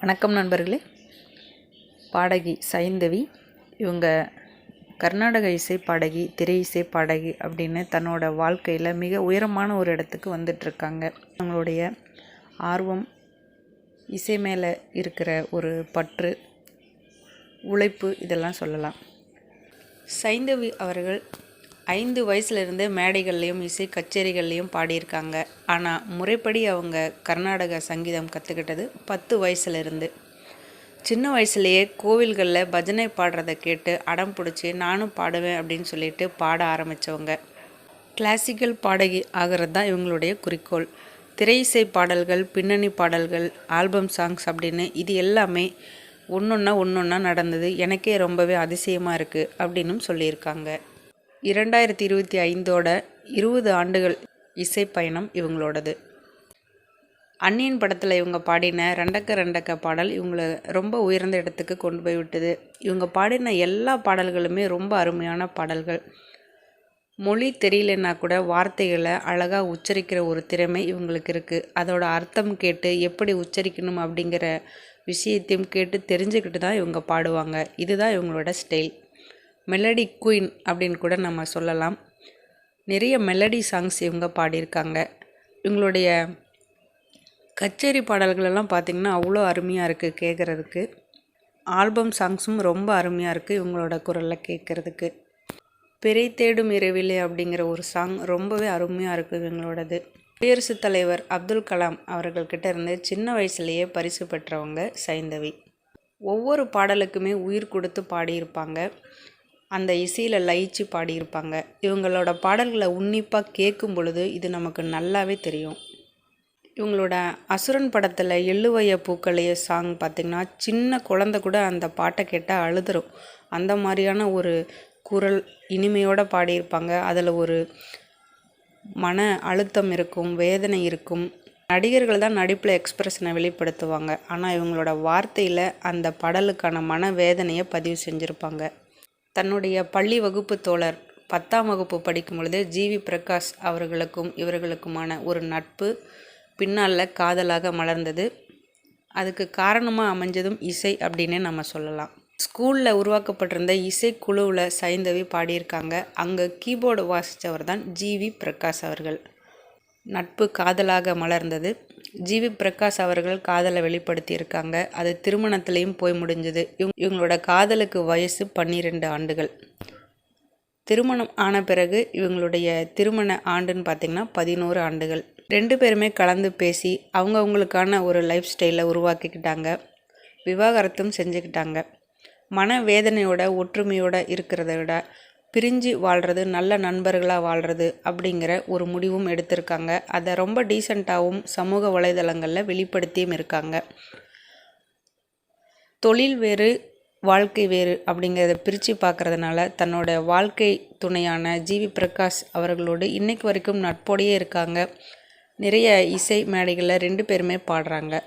வணக்கம் நண்பர்களே. பாடகி சைந்தவி இவங்க கர்நாடக இசை பாடகி திரை இசை பாடகி அப்படின்னு தன்னோட வாழ்க்கையில் மிக உயரமான ஒரு இடத்துக்கு வந்துட்டுருக்காங்க. அவங்களுடைய ஆர்வம் இசை மேலே இருக்கிற ஒரு பற்று உழைப்பு இதெல்லாம் சொல்லலாம். சைந்தவி அவர்கள் ஐந்து வயசுலேருந்தே மேடைகள்லேயும் இசை கச்சேரிகள்லேயும் பாடியிருக்காங்க. ஆனால் முறைப்படி அவங்க கர்நாடக சங்கீதம் கற்றுக்கிட்டது பத்து வயசுலேருந்து. சின்ன வயசுலேயே கோவில்களில் பஜனை பாடுறதை கேட்டு அடம் பிடிச்சி நானும் பாடுவேன் அப்படின்னு சொல்லிட்டு பாட ஆரம்பித்தவங்க கிளாசிக்கல் பாடகி ஆகிறது தான் இவங்களுடைய குறிக்கோள். திரை இசை பாடல்கள் பின்னணி பாடல்கள் ஆல்பம் சாங்ஸ் அப்படின்னு இது எல்லாமே ஒன்றொன்னா ஒன்றா நடந்தது. எனக்கே ரொம்பவே அதிசயமாக இருக்குது அப்படின்னும் சொல்லியிருக்காங்க. இரண்டாயிரத்தி இருபத்தி ஐந்தோட இருபது ஆண்டுகள் இசை பயணம் இவங்களோடது. அன்னியன் படத்தில் இவங்க பாடின ரெண்டக்க ரெண்டக்க பாடல் இவங்களை ரொம்ப உயர்ந்த இடத்துக்கு கொண்டு போய் விட்டது. இவங்க பாடின எல்லா பாடல்களுமே ரொம்ப அருமையான பாடல்கள். மொழி தெரியலன்னா கூட வார்த்தைகளை அழகாக உச்சரிக்கிற ஒரு திறமை இவங்களுக்கு இருக்குது அதோட அர்த்தம் கேட்டு எப்படி உச்சரிக்கணும் அப்படிங்கிற விஷயத்தையும் கேட்டு தெரிஞ்சுக்கிட்டு தான் இவங்க பாடுவாங்க. இதுதான் இவங்களோட ஸ்டைல் மெலடி குயின் அப்படின்னு கூட நம்ம சொல்லலாம். நிறைய மெலடி சாங்ஸ் இவங்க பாடியிருக்காங்க. இவங்களுடைய கச்சேரி பாடல்களெல்லாம் பார்த்திங்கன்னா அவ்வளோ அருமையாக இருக்குது கேட்குறதுக்கு ஆல்பம் சாங்ஸும் ரொம்ப அருமையாக இருக்குது இவங்களோட குரலில் கேட்குறதுக்கு பிறை தேடும் இரவிலே அப்படிங்கிற ஒரு சாங் ரொம்பவே அருமையாக இருக்குது இவங்களோடது. குடியரசுத் தலைவர் அப்துல் கலாம் அவர்கள்கிட்ட இருந்து சின்ன வயசுலேயே பரிசு பெற்றவங்க சைந்தவி. ஒவ்வொரு பாடலுக்குமே உயிர் கொடுத்து பாடியிருப்பாங்க. அந்த இசையில் லயிச்சு பாடியிருப்பாங்க. இவங்களோட பாடல்களை உன்னிப்பாக கேட்கும் பொழுது இது நமக்கு நல்லாவே தெரியும். இவங்களோட அசுரன் படத்தில் எள்ளுவைய பூக்களைய சாங் பார்த்திங்கன்னா சின்ன குழந்த கூட அந்த பாட்டை கேட்டால் அழுதுரும். அந்த மாதிரியான ஒரு குரல் இனிமையோடு பாடியிருப்பாங்க. அதில் ஒரு மன அழுத்தம் இருக்கும் வேதனை இருக்கும். நடிகர்கள் தான் நடிப்பில் எக்ஸ்பிரஷனை வெளிப்படுத்துவாங்க. ஆனால் இவங்களோட வார்த்தையில் அந்த பாடலுக்கான மன வேதனையை பதிவு செஞ்சுருப்பாங்க. தன்னுடைய பள்ளி வகுப்பு தோழர் பத்தாம் வகுப்பு படிக்கும் பொழுது ஜிவி பிரகாஷ் அவர்களுக்கும் இவர்களுக்குமான ஒரு நட்பு பின்னால் காதலாக மலர்ந்தது. அதுக்கு காரணமாக அமைஞ்சதும் இசை அப்படின்னு நம்ம சொல்லலாம். ஸ்கூலில் உருவாக்கப்பட்டிருந்த இசைக்குழுவில் சைந்தவி பாடியிருக்காங்க. அங்கே கீபோர்டு வாசித்தவர் தான் ஜிவி பிரகாஷ் அவர்கள். நட்பு காதலாக மலர்ந்தது. ஜிவி பிரகாஷ் அவர்கள் காதலை வெளிப்படுத்தியிருக்காங்க. அது திருமணத்துலேயும் போய் முடிஞ்சது. இவங்க இவங்களோட காதலுக்கு வயசு பன்னிரெண்டு ஆண்டுகள். திருமணம் ஆன பிறகு இவங்களுடைய திருமண ஆண்டுன்னு பார்த்திங்கன்னா பதினோரு ஆண்டுகள். ரெண்டு பேருமே கலந்து பேசி அவங்கவுங்களுக்கான ஒரு லைஃப் ஸ்டைலை உருவாக்கிக்கிட்டாங்க. விவாகரத்தும் செஞ்சுக்கிட்டாங்க. மன வேதனையோட ஒற்றுமையோட இருக்கிறத விட பிரிஞ்சு வாழ்கிறது நல்ல நண்பர்களாக வாழ்கிறது அப்படிங்கிற ஒரு முடிவும் எடுத்திருக்காங்க. அதை ரொம்ப டீசெண்டாகவும் சமூக வலைதளங்களில் வெளிப்படுத்தியும் இருக்காங்க. தொழில் வேறு வாழ்க்கை வேறு அப்படிங்கிறத பிரித்து பார்க்குறதுனால தன்னோட வாழ்க்கை துணையான ஜிவி பிரகாஷ் அவர்களோடு இன்றைக்கு வரைக்கும் நட்போடையே இருக்காங்க. நிறைய இசை மேடைகளில் ரெண்டு பேருமே பாடுறாங்க.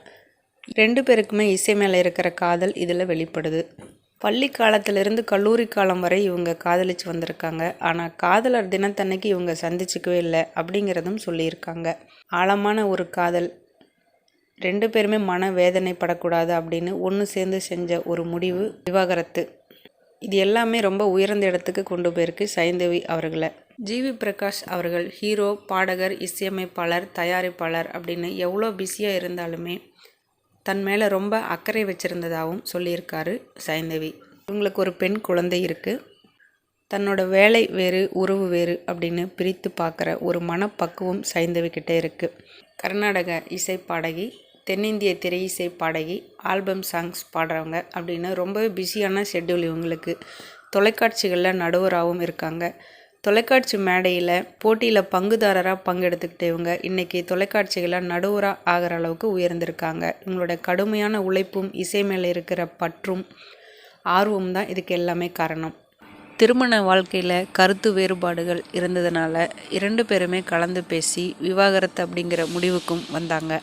ரெண்டு பேருக்குமே இசை மேலே இருக்கிற காதல் இதில் வெளிப்படுது. பள்ளி காலத்திலிருந்து கல்லூரி காலம் வரை இவங்க காதலிச்சு வந்திருக்காங்க. ஆனால் காதலர் தினத்தன்னைக்கு இவங்க சந்திச்சுக்கவே இல்லை அப்படிங்கிறதும் சொல்லியிருக்காங்க. ஆழமான ஒரு காதல். ரெண்டு பேருமே மன வேதனைப்படக்கூடாது அப்படின்னு ஒன்று சேர்ந்து செஞ்ச ஒரு முடிவு விவாகரத்து இது எல்லாமே ரொம்ப உயர்ந்த இடத்துக்கு கொண்டு போயிருக்கு சைந்தவி அவர்களை. ஜிவி பிரகாஷ் அவர்கள் ஹீரோ பாடகர் இசையமைப்பாளர் தயாரிப்பாளர் அப்படின்னு எவ்வளோ பிஸியாக இருந்தாலுமே தன் மேலே ரொம்ப அக்கறை வச்சுருந்ததாகவும் சொல்லியிருக்காரு சைந்தவி இவங்களுக்கு ஒரு பெண் குழந்தை இருக்குது தன்னோட வேலை வேறு உறவு வேறு அப்படின்னு பிரித்து பார்க்குற ஒரு மனப்பக்குவம் சைந்தவி கிட்டே இருக்குது கர்நாடக இசை பாடகி தென்னிந்திய திரை இசை பாடகி ஆல்பம் சாங்ஸ் பாடுறவங்க அப்படின்னு ரொம்பவே பிஸியான ஷெட்யூல் இவங்களுக்கு. தொலைக்காட்சிகளில் நடுவராகவும் இருக்காங்க. தொலைக்காட்சி மேடையில் போட்டியில் பங்குதாரராக பங்கெடுத்துக்கிட்டு இவங்க இன்றைக்கி தொலைக்காட்சிகளில் நடுவராக ஆகிற அளவுக்கு உயர்ந்திருக்காங்க. இவங்களோட கடுமையான உழைப்பும் இசை மேலே இருக்கிற பற்றும் ஆர்வம் தான் இதுக்கு எல்லாமே காரணம். திருமண வாழ்க்கையில் கருத்து வேறுபாடுகள் இருந்ததுனால இரண்டு பேருமே கலந்து பேசி விவாகரத்து அப்படிங்கிற முடிவுக்கும் வந்தாங்க.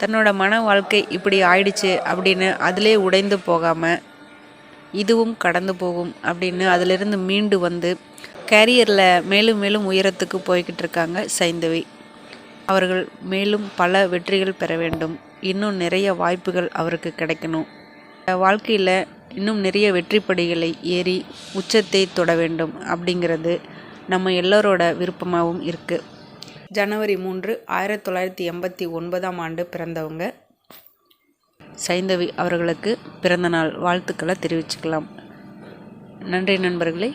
தன்னோட மன வாழ்க்கை இப்படி ஆயிடுச்சு அப்படின்னு அதிலே உடைந்து போகாமல் இதுவும் கடந்து போகும் அப்படின்னு அதிலிருந்து மீண்டு வந்து கேரியரில் மேலும் மேலும் உயரத்துக்கு போய்கிட்டு இருக்காங்க சைந்தவி. அவர்கள் மேலும் பல வெற்றிகள் பெற வேண்டும். இன்னும் நிறைய வாய்ப்புகள் அவருக்கு கிடைக்கணும். வாழ்க்கையில் இன்னும் நிறைய வெற்றிப்படிகளை ஏறி உச்சத்தை தொட வேண்டும் அப்படிங்கிறது நம்ம எல்லோரோட விருப்பமாகவும் இருக்குது ஜனவரி மூன்று ஆயிரத்தி தொள்ளாயிரத்தி எண்பத்தி ஒன்பதாம் ஆண்டு பிறந்தவங்க. சைந்தவி அவர்களுக்கு பிறந்தநாள் வாழ்த்துக்களை தெரிவிச்சுக்கலாம். நன்றி நண்பர்களே.